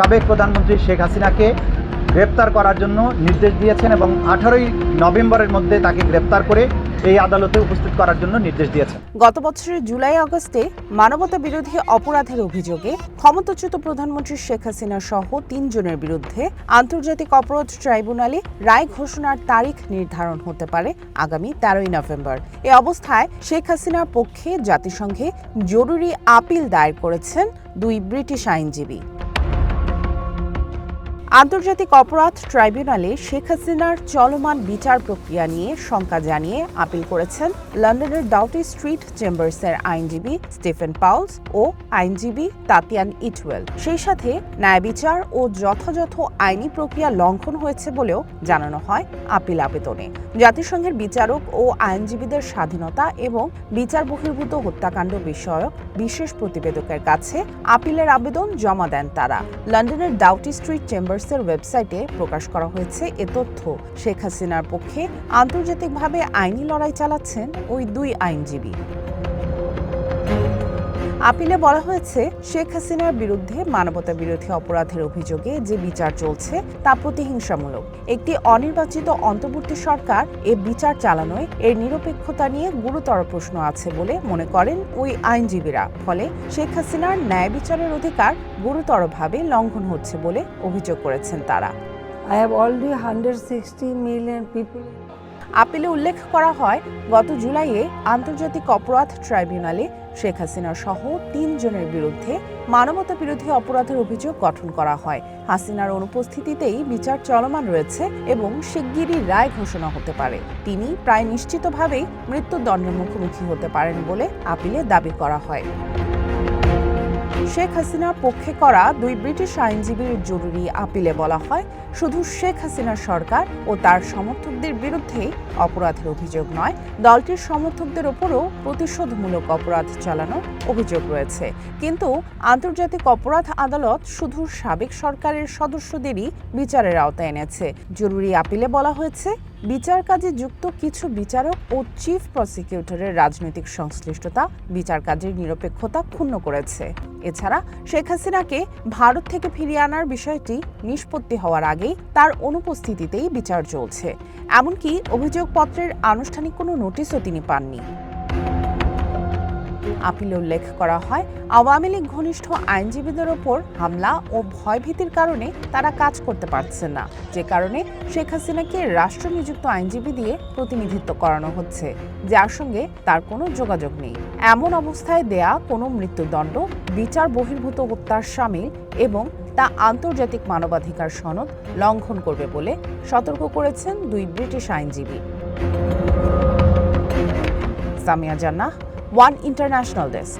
সাবেক প্রধানমন্ত্রী শেখ হাসিনাকে গ্রেপ্তার করার জন্য নির্দেশ দিয়েছেন এবং আঠারোই নভেম্বরের মধ্যে তাকে গ্রেপ্তার করে এই আদালতে উপস্থিত করার জন্য নির্দেশ দিয়েছেন। গত বছরের জুলাই আগস্টে মানবতা বিরোধী অপরাধের অভিযোগে ক্ষমতাচ্যুত প্রধানমন্ত্রী শেখ হাসিনা সহ তিনজনের বিরুদ্ধে আন্তর্জাতিক অপরাধ ট্রাইব্যুনালে রায় ঘোষণার তারিখ নির্ধারণ হতে পারে আগামী তেরোই নভেম্বর। এ অবস্থায় শেখ হাসিনার পক্ষে জাতিসংঘে জরুরি আপিল দায়ের করেছেন দুই ব্রিটিশ আইনজীবী। আন্তর্জাতিক অপরাধ ট্রাইব্যুনালে শেখ হাসিনার চলমান বিচার প্রক্রিয়া নিয়ে শঙ্কা জানিয়ে আপিল করেছেন লন্ডনের ডাউটি স্ট্রিট চেম্বার্সের আইনজীবী স্টিফেন পাউলস ও আইনজীবী তাতিয়ান ইটওয়েল। সেই সাথে ন্যায় বিচার ও যথাযথ আইনি প্রক্রিয়া লঙ্ঘন হয়েছে বলেও জানানো হয় আপিল আবেদনে। জাতিসংঘের বিচারক ও আইনজীবীদের স্বাধীনতা এবং বিচার বহির্ভূত হত্যাকাণ্ড বিষয়ক বিশেষ প্রতিবেদকের কাছে আপিলের আবেদন জমা দেন তারা। লন্ডনের ডাউটি স্ট্রিট চেম্বার্সের ওয়েবসাইটে প্রকাশ করা হয়েছে এ তথ্য। শেখ হাসিনার পক্ষে আন্তর্জাতিকভাবে আইনি লড়াই চালাচ্ছেন ওই দুই আইনজীবী। আপিলে বলা হয়েছে, শেখ হাসিনার বিরুদ্ধে মানবতা বিরোধী অপরাধের অভিযোগে যে বিচার চলছে তা প্রতিহিংসামূলক একটি অনির্বাচিত অন্তর্বর্তী সরকার এ বিচার চালানোয় এর নিরপেক্ষতা নিয়ে গুরুতর প্রশ্ন আছে বলে মনে করেন ওই আইনজীবীরা ফলে শেখ হাসিনার ন্যায় বিচারের অধিকার গুরুতরভাবে লঙ্ঘন হচ্ছে বলে অভিযোগ করেছেন তারা I have already 160 million people. আপিলে উল্লেখ করা হয়, গত জুলাইয়ে আন্তর্জাতিক অপরাধ ট্রাইব্যুনালে শেখ হাসিনা সহ তিনজনের বিরুদ্ধে মানবতা বিরোধী অপরাধের অভিযোগ গঠন করা হয়। হাসিনার অনুপস্থিতিতেই বিচার চলমান রয়েছে এবং শিগগিরই রায় ঘোষণা হতে পারে। তিনি প্রায় নিশ্চিতভাবেই মৃত্যুদণ্ডের মুখোমুখি হতে পারেন বলে আপিলে দাবি করা হয়। শেখ হাসিনার পক্ষে করা দুই ব্রিটিশ আইনজীবীর জরুরি আপিলে বলা হয়, শুধু শেখ হাসিনার সরকার ও তার সমর্থকদের বিরুদ্ধে অপরাধের অভিযোগ নয়, দলটির সমর্থকদের ওপরও প্রতিশোধমূলক অপরাধ চালানো অভিযোগ রয়েছে। কিন্তু আন্তর্জাতিক অপরাধ আদালত শুধু সাবেক সরকারের সদস্যদেরই বিচারের আওতায় এনেছে। জরুরি আপিলে বলা হয়েছে বিচার কাজে যুক্ত কিছু বিচারক ও চিফ প্রসিকিউটরের রাজনৈতিক সংশ্লিষ্টতা বিচার কাজের নিরপেক্ষতা ক্ষুণ্ণ করেছে। এছাড়া শেখ হাসিনাকে ভারত থেকে ফিরিয়ে আনার বিষয়টি নিষ্পত্তি হওয়ার আগেই তার অনুপস্থিতিতেই বিচার চলছে। এমনকি অভিযোগপত্রের আনুষ্ঠানিক কোনো নোটিশও তিনি পাননি। আপিলে উল্লেখ করা হয়, আওয়ামী লীগ ঘনিষ্ঠ আইনজীবীদের ওপর হামলা ও ভয়ভীতির কারণে তারা কাজ করতে পারছেন না। যে কারণে শেখ হাসিনাকে রাষ্ট্র নিযুক্ত আইনজীবী দিয়ে প্রতিনিধিত্ব করানো হচ্ছে, যার সঙ্গে তার কোনো যোগাযোগ নেই। এমন অবস্থায় দেয়া কোনো মৃত্যুদণ্ড, বিচার বহির্ভূত হত্যার সামিল এবং তা আন্তর্জাতিক মানবাধিকার সনদ লঙ্ঘন করবে বলে সতর্ক করেছেন দুই ব্রিটিশ আইনজীবী। সামিয়া জান্নাহ ওয়ান ইন্টারন্যাশনাল ডেস্ক